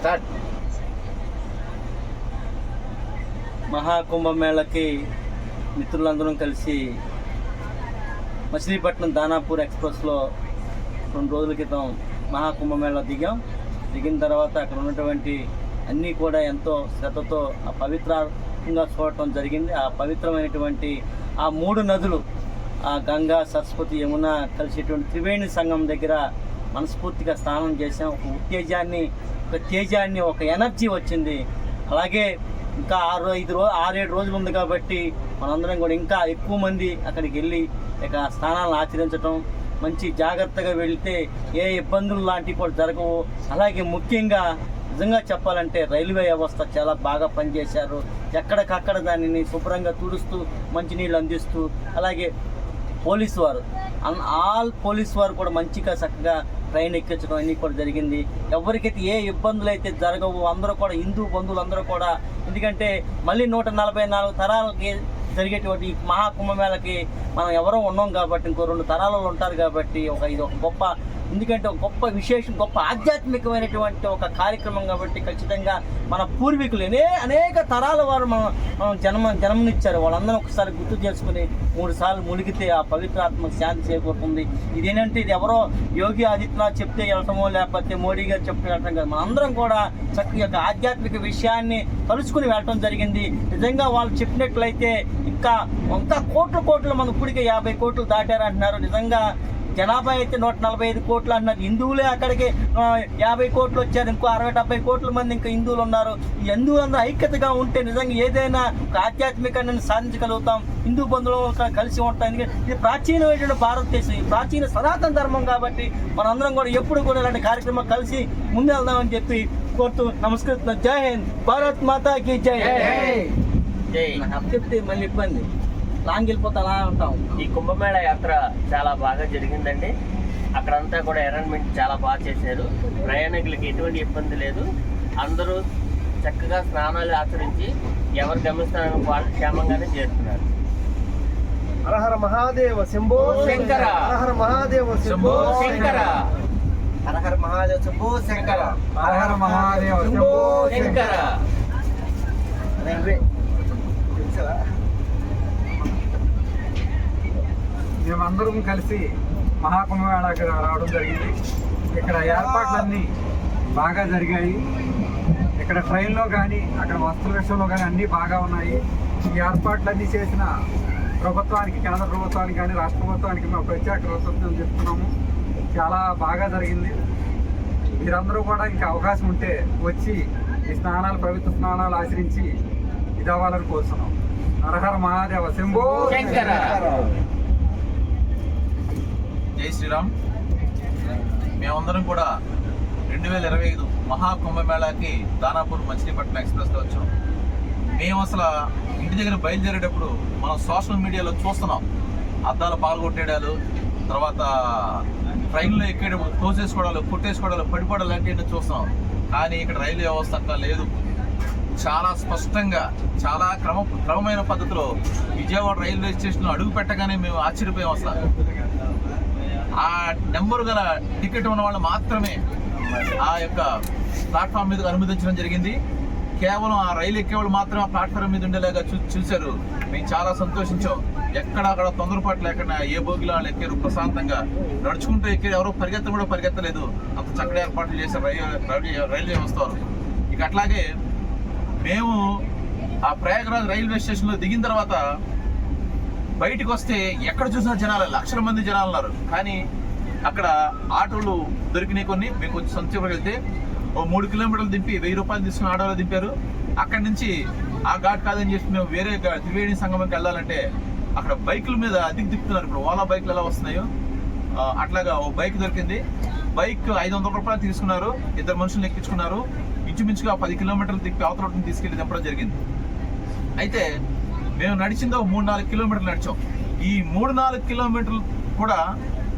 Start మహాకుంభమేళకి మిత్రులందరం కలిసి మచిలీపట్నం దానాపూర్ ఎక్స్ప్రెస్లో రెండు రోజుల క్రితం మహాకుంభమేళ దిగాం. దిగిన తర్వాత అక్కడ ఉన్నటువంటి అన్నీ కూడా ఎంతో శ్రద్ధతో ఆ పవిత్రంగా చూడటం జరిగింది. ఆ పవిత్రమైనటువంటి ఆ మూడు నదులు ఆ గంగా సరస్వతి యమున కలిసేటువంటి త్రివేణి సంఘం దగ్గర మనస్ఫూర్తిగా స్నానం చేసాం ఒక ఉత్తేజాన్ని ఒక తేజాన్ని ఒక ఎనర్జీ వచ్చింది. అలాగే ఇంకా ఆరు ఐదు రోజు ఆరేడు రోజులు ఉంది కాబట్టి మనందరం కూడా ఇంకా ఎక్కువ మంది అక్కడికి వెళ్ళి ఇక స్నానాలను ఆచరించడం మంచి జాగ్రత్తగా వెళితే ఏ ఇబ్బందులు లాంటివి కూడా జరగవు. అలాగే ముఖ్యంగా నిజంగా చెప్పాలంటే రైల్వే వ్యవస్థ చాలా బాగా పనిచేశారు. ఎక్కడికక్కడ దానిని శుభ్రంగా తుడుస్తూ మంచినీళ్ళు అందిస్తూ అలాగే పోలీసు వారు అన్- ఆల్ పోలీస్ వారు కూడా మంచిగా చక్కగా ట్రైన్ ఎక్కించడం అన్నీ కూడా జరిగింది. ఎవరికైతే ఏ ఇబ్బందులు అయితే జరగవు అందరూ కూడా హిందూ బంధువులు అందరూ కూడా ఎందుకంటే మళ్ళీ నూట నలభై నాలుగు తరాలకి జరిగేటువంటి మహాకుంభమేళకి మనం ఎవరో ఉన్నాం కాబట్టి ఇంకో రెండు తరాలలో ఉంటారు కాబట్టి ఒక ఇది ఒక గొప్ప ఎందుకంటే ఒక గొప్ప విశేషం గొప్ప ఆధ్యాత్మికమైనటువంటి ఒక కార్యక్రమం కాబట్టి ఖచ్చితంగా మన పూర్వీకులు అనే అనేక తరాల వారు మనం మనం జన్మ జన్మనిచ్చారు. వాళ్ళందరూ ఒకసారి గుర్తు చేసుకుని మూడు సార్లు మునిగితే ఆ పవిత్రాత్మక శాంతి చేకూరుతుంది. ఇదేనంటే ఇది ఎవరో యోగి ఆదిత్యనాథ్ చెప్తే వెళ్ళటమో లేకపోతే మోడీ గారు చెప్తే వెళ్ళటం కాదు. మనందరం కూడా చక్కగా యొక్క ఆధ్యాత్మిక విషయాన్ని తలుచుకుని వెళ్ళటం జరిగింది. నిజంగా వాళ్ళు చెప్పినట్లయితే ఇంకా ఇంకా కోట్ల కోట్లు మన ఇప్పటికే యాభై కోట్లు దాటారంటున్నారు. నిజంగా జనాభా అయితే నూట నలభై ఐదు కోట్లు అన్నారు. హిందువులే అక్కడికి యాభై కోట్లు వచ్చారు ఇంకో అరవై డెబ్బై కోట్ల మంది ఇంకా హిందువులు ఉన్నారు. హిందువులందరూ ఐక్యతగా ఉంటే నిజంగా ఏదైనా ఒక ఆధ్యాత్మికాన్ని సాధించగలుగుతాం హిందూ బంధువులు కలిసి ఉంటాం. ఎందుకంటే ఇది ప్రాచీనమైనటువంటి భారతదేశం. ఈ ప్రాచీన సనాతన ధర్మం కాబట్టి మనందరం కూడా ఎప్పుడు కూడా ఇలాంటి కార్యక్రమం కలిసి ముందెళ్దామని చెప్పి కోరుతూ నమస్కరిస్తున్నాం. జై హింద్. భారత్ మాతాకి జై. జై చెప్తే మళ్ళీ ఇబ్బంది. లాంగ్ వెళ్ళిపోతే అలా ఉంటాం. ఈ కుంభమేళ యాత్ర చాలా బాగా జరిగిందండి. అక్కడంతా కూడా అరేంజ్మెంట్ చాలా బాగా చేశారు. ప్రయాణికులకి ఎటువంటి ఇబ్బంది లేదు. అందరూ చక్కగా స్నానాలు ఆచరించి ఎవరు గమనిస్తారని వాళ్ళు క్షేమంగానే చేరుతున్నారు. హర హర మహాదేవ శంభో శంకర. హర హర మహాదేవ శంభో శంకర. హర హర మహాదేవ శంభో శంకర. హర హర మహాదేవ శంభో శంకర. మేమందరం కలిసి మహాకుంభమేళాకి రావడం జరిగింది. ఇక్కడ ఏర్పాట్లన్నీ బాగా జరిగాయి. ఇక్కడ ట్రైన్లో కానీ అక్కడ వస్తువుల విషయంలో కానీ అన్నీ బాగా ఉన్నాయి. ఈ ఏర్పాట్లన్నీ చేసిన ప్రభుత్వానికి కేంద్ర ప్రభుత్వానికి కానీ రాష్ట్ర ప్రభుత్వానికి మేము ప్రత్యేక కృతజ్ఞతలు చెప్తున్నాము. చాలా బాగా జరిగింది. మీరందరూ కూడా ఇంకా అవకాశం ఉంటే వచ్చి ఈ స్నానాలు పవిత్ర స్నానాలు ఆచరించి ఇది అవ్వాలని కోరుతున్నాం నరహర మహాదేవ శంభో. శంకర. జై శ్రీరామ్. మేమందరం కూడా రెండు వేల ఇరవై ఐదు మహాకుంభమేళాకి దానాపూర్ మచిలీపట్నం ఎక్స్ప్రెస్లో వచ్చాం. మేము అసలు ఇంటి దగ్గర బయలుదేరేటప్పుడు మనం సోషల్ మీడియాలో చూస్తున్నాం. అద్దాలు పాల్గొట్టేయడాలు తర్వాత ట్రైన్లో ఎక్కేటప్పుడు తోసేసుకోవడాలు కొట్టేసుకోవడాలు పడిపోవడాలు లాంటివన్నీ చూస్తున్నాం. కానీ ఇక్కడ రైలు వ్యవస్థ అట్లా లేదు. చాలా స్పష్టంగా చాలా క్రమ క్రమమైన పద్ధతిలో విజయవాడ రైల్వే స్టేషన్లో అడుగు పెట్టగానే మేము ఆశ్చర్యపోయాం అసలు. ఆ నెంబర్ గల టికెట్ ఉన్న వాళ్ళు మాత్రమే ఆ యొక్క ప్లాట్ఫామ్ మీద అనుమతించడం జరిగింది. కేవలం ఆ రైలు ఎక్కేవాళ్ళు మాత్రమే ఆ ప్లాట్ఫామ్ మీద ఉండేలాగా చూ చూశారు. మేము చాలా సంతోషించాం. ఎక్కడ అక్కడ తొందరపాటు లేకుండా ఏ బోగిలో వాళ్ళు ఎక్కారు ప్రశాంతంగా. నడుచుకుంటూ ఎక్కారు ఎవరో పరిగెత్త కూడా పరిగెత్తలేదు. అంత చక్కటి ఏర్పాట్లు చేశారు రైల్వే రైల్వే- రైల్వే వ్యవస్థ ఇక అట్లాగే మేము ఆ ప్రయాగరాజ్ రైల్వే స్టేషన్లో దిగిన తర్వాత బయటికి వస్తే ఎక్కడ చూసినా జనాలు లక్షల మంది జనాలు ఉన్నారు. కానీ అక్కడ ఆటోలు దొరికినాయి కొన్ని. మేము కొంచెం సంక్షేమం వెళ్తే ఓ మూడు కిలోమీటర్లు దింపి వెయ్యి రూపాయలు తీసుకుని ఆటోలో దింపారు. అక్కడి నుంచి ఆ ఘాట్ కాదని చెప్పి మేము వేరే త్రివేణి సంగమంకి వెళ్ళాలంటే అక్కడ బైకుల మీద అద్దెకి దిక్కుతున్నారు. ఇప్పుడు ఓలా బైక్లు ఎలా వస్తున్నాయో. అట్లాగా ఓ బైక్ దొరికింది. బైక్ ఐదు వందల రూపాయలు తీసుకున్నారు. ఇద్దరు మనుషులు ఎక్కించుకున్నారు. ఇంచుమించుగా పది కిలోమీటర్లు తిప్పి అవతల రోడ్డుని తీసుకెళ్ళి దింపడం జరిగింది. అయితే మేము నడిచిందో మూడు నాలుగు కిలోమీటర్లు నడిచాం. ఈ మూడు నాలుగు కిలోమీటర్లు కూడా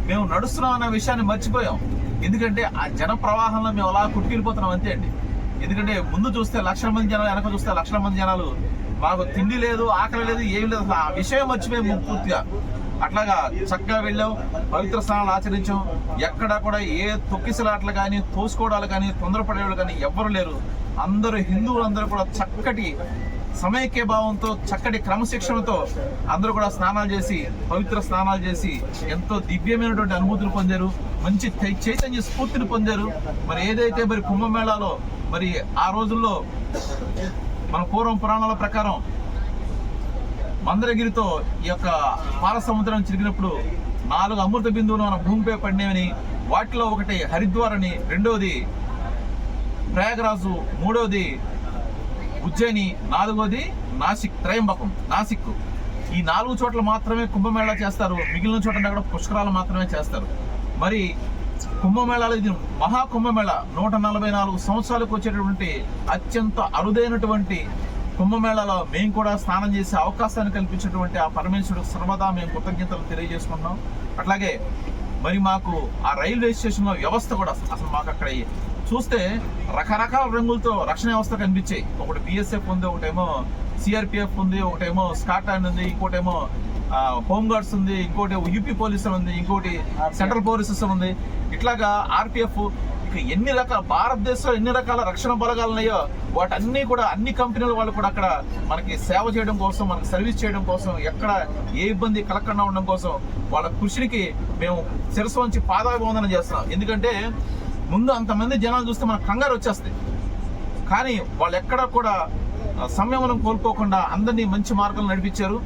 మేము నడుస్తున్నాం అన్న విషయాన్ని మర్చిపోయాం. ఎందుకంటే ఆ జన ప్రవాహంలో మేము అలా కుట్టుకెళ్ళిపోతున్నాం అంతే అండి. ఎందుకంటే ముందు చూస్తే లక్షల మంది జనాలు వెనక చూస్తే లక్షల మంది జనాలు మాకు తిండి లేదు ఆకలి లేదు ఏమి లేదు. అసలు ఆ విషయం మర్చిపోయాము పూర్తిగా. అట్లాగా చక్కగా వెళ్ళాం పవిత్ర స్నానాలు ఆచరించాం. ఎక్కడా కూడా ఏ తొక్కిసలాట్లు కానీ తోసుకోవడాలు కానీ తొందరపడేవాళ్ళు కానీ ఎవ్వరు లేరు. అందరూ హిందువులందరూ కూడా చక్కటి సమైక్య భావంతో చక్కటి క్రమశిక్షణతో అందరూ కూడా స్నానాలు చేసి పవిత్ర స్నానాలు చేసి ఎంతో దివ్యమైనటువంటి అనుభూతులు పొందారు. మంచి చైతన్య స్ఫూర్తిని పొందారు. మరి ఏదైతే మరి కుంభమేళాలో మరి ఆ రోజుల్లో మన పూర్వం పురాణాల ప్రకారం మందరగిరితో ఈ యొక్క పాలసముద్రం చిరిగినప్పుడు నాలుగు అమృత బిందువులు మన భూమిపై పడినవని వాటిలో ఒకటి హరిద్వార్ అని రెండవది ప్రయాగరాజు మూడవది ఉజ్జయిని నాలుగోది నాసిక్ త్రయంబకం నాసిక్ ఈ నాలుగు చోట్ల మాత్రమే కుంభమేళా చేస్తారు. మిగిలిన చోట కూడా పుష్కరాలు మాత్రమే చేస్తారు. మరి కుంభమేళాలో ఇది మహా కుంభమేళ. నూట నలభై నాలుగు సంవత్సరాలకు వచ్చేటటువంటి అత్యంత అరుదైనటువంటి కుంభమేళాలో మేము కూడా స్నానం చేసే అవకాశాన్ని కల్పించినటువంటి ఆ పరమేశ్వరుడు సర్వదా మేము కృతజ్ఞతలు తెలియజేసుకుంటున్నాం. అట్లాగే మరి మాకు ఆ రైల్వే స్టేషన్ వ్యవస్థ కూడా అసలు మాకు అక్కడ చూస్తే రకరకాల రంగులతో రక్షణ వ్యవస్థ కనిపించాయి. ఒకటి బిఎస్ఎఫ్ ఉంది ఒకటేమో సిఆర్పిఎఫ్ ఉంది ఒకటేమో స్కాట్లాండ్ ఉంది ఇంకోటేమో ఆ, హోమ్ గార్డ్స్ ఉంది ఇంకోటి యూపీ పోలీసులు ఉంది ఇంకోటి సెంట్రల్ పోలీసెస్ ఉంది. ఇట్లాగా ఆర్పిఎఫ్ ఇక ఎన్ని రకాల భారతదేశంలో ఎన్ని రకాల రక్షణ బలగాలు ఉన్నాయో వాటన్ని కూడా అన్ని కంపెనీల వాళ్ళు కూడా అక్కడ మనకి సేవ చేయడం కోసం మనకి సర్వీస్ చేయడం కోసం ఎక్కడ ఏ ఇబ్బంది కలగకుండా ఉండడం కోసం వాళ్ళ కృషికి మేము శిరస్సు వంచి పాదాభివందనం చేస్తున్నాం. ఎందుకంటే ముందు అంతమంది జనాలు చూస్తే మనకు కంగారు వచ్చేస్తాయి. కానీ వాళ్ళు ఎక్కడ కూడా సంయమనం కోల్పోకుండా అందరినీ మంచి మార్గంలో నడిపించారు.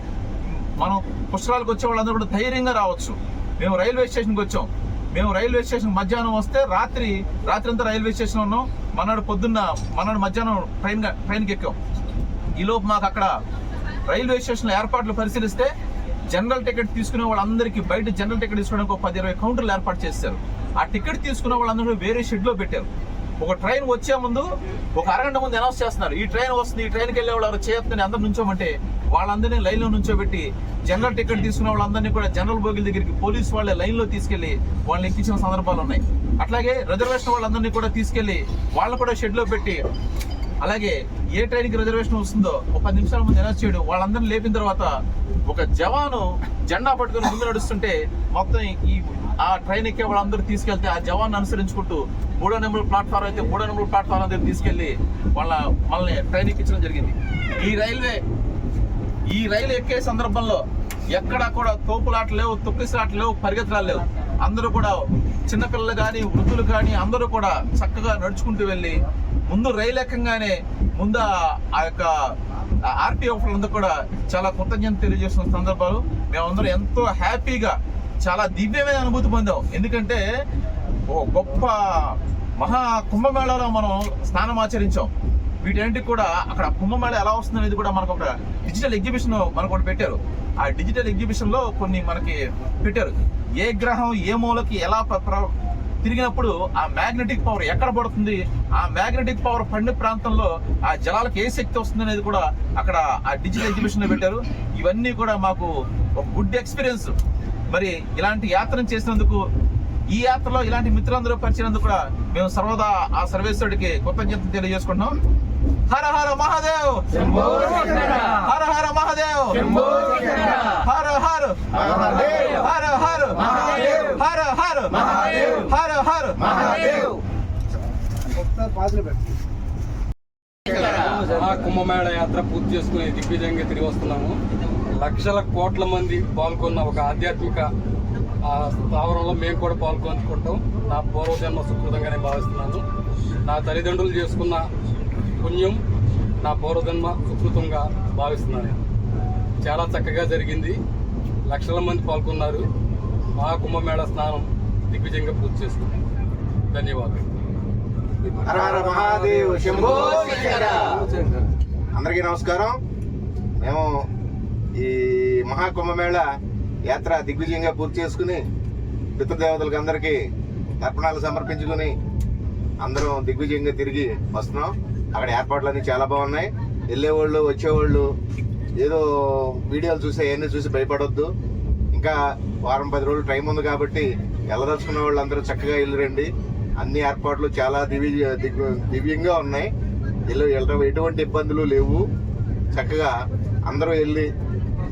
మనం పుష్కరాలకు వచ్చే వాళ్ళందరూ కూడా ధైర్యంగా రావచ్చు. మేము రైల్వే స్టేషన్కి వచ్చాం. మేము రైల్వే స్టేషన్ మధ్యాహ్నం వస్తే రాత్రి రాత్రి అంతా రైల్వే స్టేషన్ ఉన్నాం. మన్నాడు పొద్దున్న మన్నాడు మధ్యాహ్నం ట్రైన్ ట్రైన్కి ఎక్కాం. ఈలోపు మాకు అక్కడ రైల్వే స్టేషన్ ఏర్పాట్లు పరిశీలిస్తే జనరల్ టికెట్ తీసుకునే వాళ్ళందరికీ బయట జనరల్ టికెట్ తీసుకోవడానికి ఒక పది ఇరవై కౌంటర్లు ఏర్పాటు చేశారు ఆ టికెట్ తీసుకునే వాళ్ళందరూ వేరే షెడ్లో పెట్టారు. ఒక ట్రైన్ వచ్చే ముందు ఒక అరగంట ముందు అనౌన్స్ చేస్తున్నారు. ఈ ట్రైన్ వస్తుంది ఈ ట్రైన్కి వెళ్ళే వాళ్ళు చేయొద్దని అందరు నుంచోమంటే వాళ్ళందరినీ లైన్లో నుంచోబెట్టి జనరల్ టికెట్ తీసుకునే వాళ్ళందరినీ కూడా జనరల్ బోగిల దగ్గరికి పోలీస్ వాళ్ళే లైన్లో తీసుకెళ్ళి వాళ్ళని ఎక్కించిన సందర్భాలు ఉన్నాయి. అట్లాగే రిజర్వేషన్ వాళ్ళందరినీ కూడా తీసుకెళ్ళి వాళ్ళని కూడా షెడ్లో పెట్టి అలాగే ఏ ట్రైన్కి రిజర్వేషన్ వస్తుందో ఒక పది నిమిషాల ముందు అనౌన్స్ చేయడం. వాళ్ళందరినీ లేపిన తర్వాత ఒక జవాను జెండా పట్టుకొని ముందు నడుస్తుంటే మొత్తం ఈ ఆ ట్రైన్ ఎక్కే వాళ్ళందరూ తీసుకెళ్తే ఆ జవాన్ అనుసరించుకుంటూ మూడో నెంబర్ ప్లాట్ఫామ్ అయితే మూడో నెంబర్ ప్లాట్ఫామ్ దగ్గర తీసుకెళ్ళి వాళ్ళ మనల్ని ట్రైన్ ఎక్కించడం జరిగింది. ఈ రైల్వే ఈ రైలు ఎక్కే సందర్భంలో ఎక్కడా కూడా తోపులాట లేవు తొక్కిసలాట లేవు పరిగెత్తడాలు లేవు. అందరూ కూడా చిన్నపిల్లలు కానీ వృద్ధులు కానీ అందరూ కూడా చక్కగా నడుచుకుంటూ వెళ్ళి ముందు రైలు ఎక్కగానే ముందు ఆ- యొక్క యొక్క ఆర్టీఎఫ్ అందరూ కూడా చాలా కృతజ్ఞత తెలియజేస్తున్న సందర్భాలు. మేమందరం ఎంతో హ్యాపీగా చాలా దివ్యమైన అనుభూతి పొందాం. ఎందుకంటే ఓ గొప్ప మహా కుంభమేళాలో మనం స్నానం ఆచరించాం. వీటన్నిటికి కూడా అక్కడ కుంభమేళ ఎలా వస్తుంది అనేది కూడా మనకు ఒక డిజిటల్ ఎగ్జిబిషన్ మనకు ఒకటి పెట్టారు. ఆ డిజిటల్ ఎగ్జిబిషన్లో కొన్ని మనకి పెట్టారు. ఏ గ్రహం ఏ మూలకి ఎలా తిరిగినప్పుడు ఆ మ్యాగ్నెటిక్ పవర్ ఎక్కడ పడుతుంది? ఆ మ్యాగ్నెటిక్ పవర్ పడిన ప్రాంతంలో ఆ జలాలకు ఏ శక్తి వస్తుంది అనేది కూడా అక్కడ ఆ డిజిటల్ ఎగ్జిబిషన్లో పెట్టారు. ఇవన్నీ కూడా మాకు ఒక గుడ్ ఎక్స్పీరియన్స్ మరి ఇలాంటి యాత్రను చేసినందుకు ఈ యాత్రలో ఇలాంటి మిత్రులందరూ పరిచినందుకు కూడా మేము సర్వదా ఆ సర్వేశ్వరుడికి కృతజ్ఞతలు తెలియజేసుకుంటున్నాం. హర హర మహాదేవ్! హర హర మహాదేవ్! హర హర! హర హర! హర హర! హర హర! కుంభమేళ యాత్ర పూర్తి చేసుకుని దిగ్విజయంగా తిరిగి వస్తున్నాము. లక్షల కోట్ల మంది పాల్గొన్న ఒక ఆధ్యాత్మిక ఆ, స్థావరంలో మేము కూడా పాల్గొనుకుంటాం నా పూర్వజన్మ సుకృతంగానే భావిస్తున్నాను. నా తల్లిదండ్రులు చేసుకున్న పుణ్యం నా పూర్వజన్మ సుకృతంగా భావిస్తున్నాను. చాలా చక్కగా జరిగింది. లక్షల మంది పాల్గొన్నారు. మహా కుంభమేళ స్నానం దిగ్విజయంగా పూర్తి చేసుకున్నాం. ధన్యవాదాలు. హర అందరికీ నమస్కారం. మేము ఈ మహాకుంభమేళ యాత్ర దిగ్విజయంగా పూర్తి చేసుకుని పితృదేవతలకు అందరికీ తర్పణాలు సమర్పించుకుని అందరం దిగ్విజయంగా తిరిగి వస్తున్నాం. అక్కడ ఏర్పాట్లన్నీ చాలా బాగున్నాయి. వెళ్ళేవాళ్ళు వచ్చేవాళ్ళు ఏదో వీడియోలు చూసి అవన్నీ చూసి భయపడొద్దు. ఇంకా వారం పది రోజులు టైం ఉంది కాబట్టి వెళ్ళదలుచుకున్న వాళ్ళు అందరూ చక్కగా వెళ్ళిరండి. అన్ని ఏర్పాట్లు చాలా దివ్య దివ్యంగా ఉన్నాయి. వెళ్ళి వెళ్ళడం ఎటువంటి ఇబ్బందులు లేవు. చక్కగా అందరూ వెళ్ళి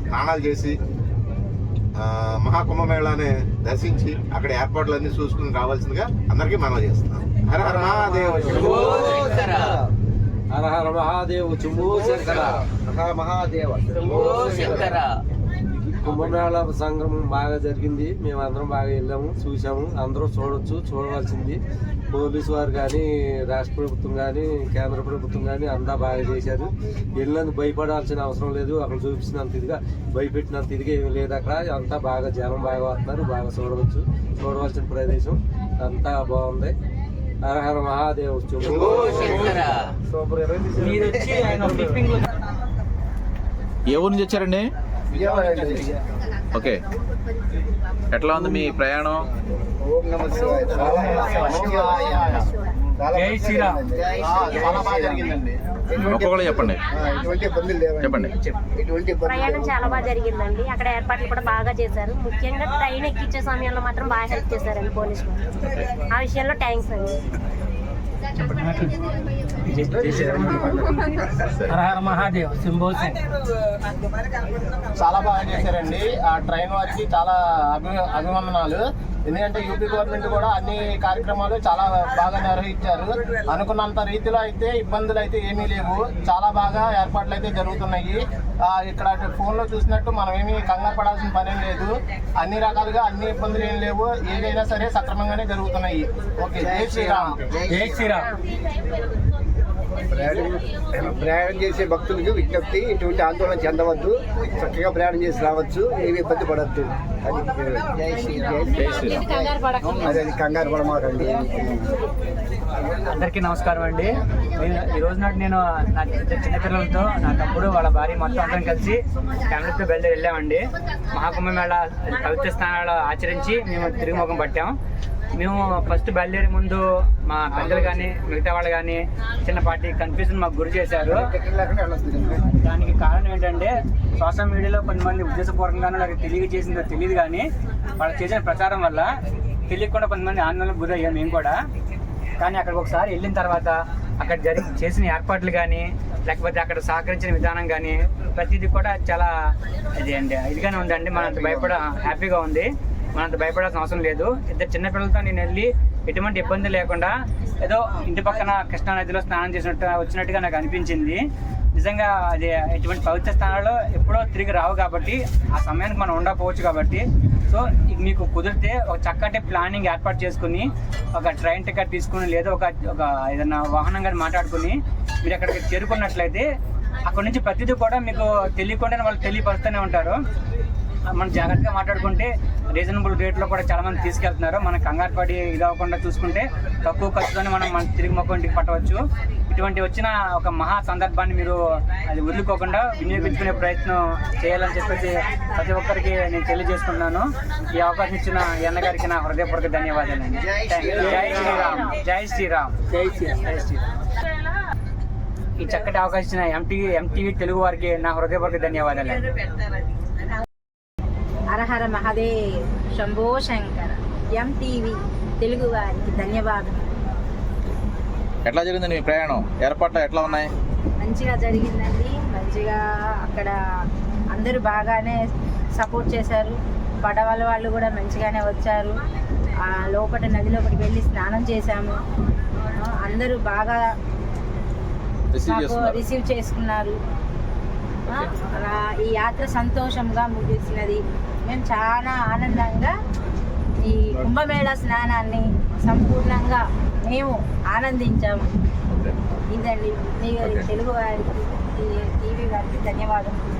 స్నానాలు చేసి మహాకుంభమేళాన్ని దర్శించి అక్కడ ఏర్పాట్లన్నీ చూసుకుని రావాల్సిందిగా అందరికీ మనం చేస్తున్నాం. హర హర మహాదేవ. హర హర మహాదేవ్ చుంబూ శంకర. హర మహాదేవ శంకర. కుంభమేళ సంగ్రమం బాగా జరిగింది. మేము అందరం బాగా వెళ్ళాము చూసాము అందరూ చూడొచ్చు చూడవలసింది. పోలీసు వారు కానీ రాష్ట్ర ప్రభుత్వం కానీ కేంద్ర ప్రభుత్వం కానీ అంతా బాగా చేశారు. వెళ్ళినందుకు భయపడాల్సిన అవసరం లేదు. అక్కడ చూపించినంత ఇదిగా భయపెట్టినంత ఇదిగా ఏమీ లేదు అక్కడ. అంతా బాగా జనం బాగా వస్తున్నారు. బాగా చూడవచ్చు. చూడవలసిన ప్రదేశం అంతా బాగుంది. హర హర మహాదేవ్ ఊరు నుంచి వచ్చారండి. ఓకే ఎట్లా ఉంది మీ ప్రయాణం జై శ్రీరామ్. చాలా బాగా జరిగిందండి ఒక్కొక్కరు చెప్పండి. చెప్పండి. ప్రయాణం చాలా బాగా జరిగిందండి. అక్కడ ఏర్పాట్లు కూడా బాగా చేశారు. ముఖ్యంగా ట్రైన్ ఎక్కించే సమయంలో మాత్రం బాగా హెల్ప్ చేశారండి పోలీసులు. ఆ విషయంలో థ్యాంక్స్ అండి. హర హర మహాదేవ్ సింబో చాలా బాగా చేశారండి. ఆ ట్రైన్ వారికి చాలా అభి అభివందనాలు ఎందుకంటే యూపీ గవర్నమెంట్ కూడా అన్ని కార్యక్రమాలు చాలా బాగా నిర్వహించారు. అనుకున్నంత రీతిలో అయితే ఇబ్బందులు అయితే ఏమీ లేవు. చాలా బాగా ఏర్పాట్లు అయితే జరుగుతున్నాయి. ఇక్కడ ఫోన్లో చూసినట్టు మనం ఏమీ కంగారు పడాల్సిన పని ఏం లేదు. అన్ని రకాలుగా అన్ని ఇబ్బందులు ఏం లేవు. ఏదైనా సరే సక్రమంగానే జరుగుతున్నాయి. ఓకే జై శ్రీరామ్. జై శ్రీరామ్. ప్రయాణం ప్రయాణం చేసే భక్తులకు విజ్ఞప్తి ఎటువంటి ఆందోళన చెందవద్దు. చక్కగా ప్రయాణం చేసి రావచ్చు. ఏమి ఇబ్బంది పడద్దు. అది అదే అది కంగారు పడమాకండి. అందరికీ నమస్కారం అండి. నేను ఈ రోజు నాటి నేను నా చిన్నపిల్లలతో నా తమ్ముడు వాళ్ళ భార్య మొత్తం అందరం కలిసి ఫ్యామిలీతో బయలుదేరి వెళ్ళామండి. మహాకుంభమేళ పవిత్ర స్నానాలు ఆచరించి మేము తిరిగి ముఖం పట్టాం. మేము ఫస్ట్ బయలుదేరే ముందు మా పెద్దలు కానీ మిగతా వాళ్ళు కానీ చిన్నపాటి కన్ఫ్యూజన్ మాకు గురి చేశారు. దానికి కారణం ఏంటంటే సోషల్ మీడియాలో కొంతమంది ఉద్దేశపూర్వకంగానో నాకు తెలియజేసిందో తెలియదు కానీ వాళ్ళు చేసిన ప్రచారం వల్ల తెలియకుండా కొంతమంది ఆందోళనకు గురయ్యాం మేము కూడా. కానీ అక్కడికి ఒకసారి వెళ్ళిన తర్వాత అక్కడ జరి చేసిన ఏర్పాట్లు కానీ లేకపోతే అక్కడ సహకరించిన విధానం కానీ ప్రతిదీ కూడా చాలా ఇది అండి ఇదిగానే ఉందండి. మనంత భయపడ హ్యాపీగా ఉంది. మనంత భయపడాల్సిన అవసరం లేదు. ఇద్దరు చిన్నపిల్లలతో నేను వెళ్ళి ఎటువంటి ఇబ్బంది లేకుండా ఏదో ఇంటి పక్కన కృష్ణా నదిలో స్నానం చేసినట్టు వచ్చినట్టుగా నాకు అనిపించింది. నిజంగా అది ఇటువంటి పవిత్ర స్థానాల్లో ఎప్పుడో తిరిగి రావు కాబట్టి ఆ సమయానికి మనం ఉండకపోవచ్చు కాబట్టి. సో మీకు కుదిరితే ఒక చక్కటి ప్లానింగ్ ఏర్పాటు చేసుకుని ఒక ట్రైన్ టికెట్ తీసుకుని లేదా ఒక ఒక ఏదైనా వాహనం కానీ మాట్లాడుకుని మీరు అక్కడికి చేరుకున్నట్లయితే అక్కడ నుంచి ప్రతిదీ కూడా మీకు తెలియకుండానే వాళ్ళు తెలియపరుస్తూనే ఉంటారు. మనం జాగ్రత్తగా మాట్లాడుకుంటే రీజనబుల్ రేట్లో కూడా చాలా మంది తీసుకెళ్తున్నారు. మనం కంగారు పడి ఇది అవ్వకుండా చూసుకుంటే తక్కువ ఖర్చుతోనే మనం మన తిరిగి మొక్క ఇంటికి పట్టవచ్చు ఇటువంటి వచ్చిన ఒక మహా సందర్భాన్ని మీరు అది వదులుకోకుండా వినియోగించుకునే ప్రయత్నం చేయాలని చెప్పేసి ప్రతి ఒక్కరికి నేను తెలియజేసుకున్నాను ఈ అవకాశం ఇచ్చిన అన్నగారికి నా హృదయపూర్వక ధన్యవాదాలండి. జై శ్రీరామ్. జై శ్రీరామ్. జై శ్రీరామ్. జై శ్రీరామ్. ఈ చక్కటి అవకాశం ఇచ్చిన ఎంటీవీ ఎంటీవీ తెలుగు వారికి నా హృదయపూర్వక ధన్యవాదాలండి. హరహర మహాదేవ్. శంభో శంకర. ఎంటీవీ తెలుగు వారికి ధన్యవాదాలు ఎట్లా జరిగింది మీ ప్రయాణం? ఏర్పాట్లు ఎట్లా ఉన్నాయి? మంచిగా జరిగిందండి. మంచిగా అక్కడ అందరూ బాగానే సపోర్ట్ చేశారు. పడవల వాళ్ళు కూడా మంచిగానే వచ్చారు. ఆ లోపల నది లోపలికి వెళ్ళి స్నానం చేశాము. అందరూ బాగా రిసీవ్ చేసుకున్నారు. ఈ యాత్ర సంతోషంగా ముగిసినది. మేము చాలా ఆనందంగా ఈ కుంభమేళ స్నానాన్ని సంపూర్ణంగా మేము ఆనందించాము. ఇదండి. తెలుగు వారికి టీవీ వారికి ధన్యవాదాలు